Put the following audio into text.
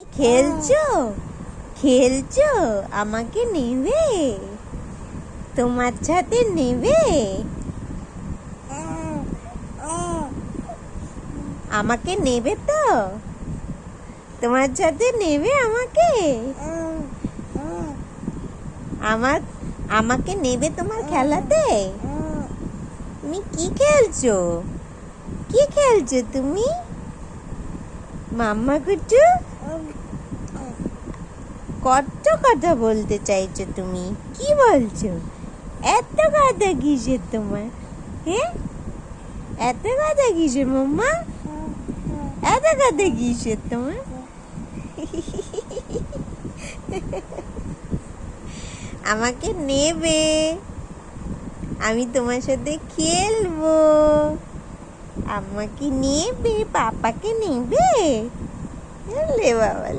খেলছো? খেলছো? আমাকে নেবে? তোমার সাথে নেবে? আমাকে নেবে তো? তোমার সাথে নেবে আমাকে? আমার, আমাকে নেবে তোমার খেলাতে? তুমি কি খেলছো? কি খেলছো তুমি? মাম্মা কুটু কত কথা বলতে চাইছো তুমি? কি বলছো? এত কথা কিসের তোমার? হ্যাঁ এত কথা কিসের মাম্মা? এত কথা কিসের তোমার? আমাকে নেবে। আমি তোমার সাথে খেলব। আমাকে নেবে? পাপাকে নেবে? 别乱来！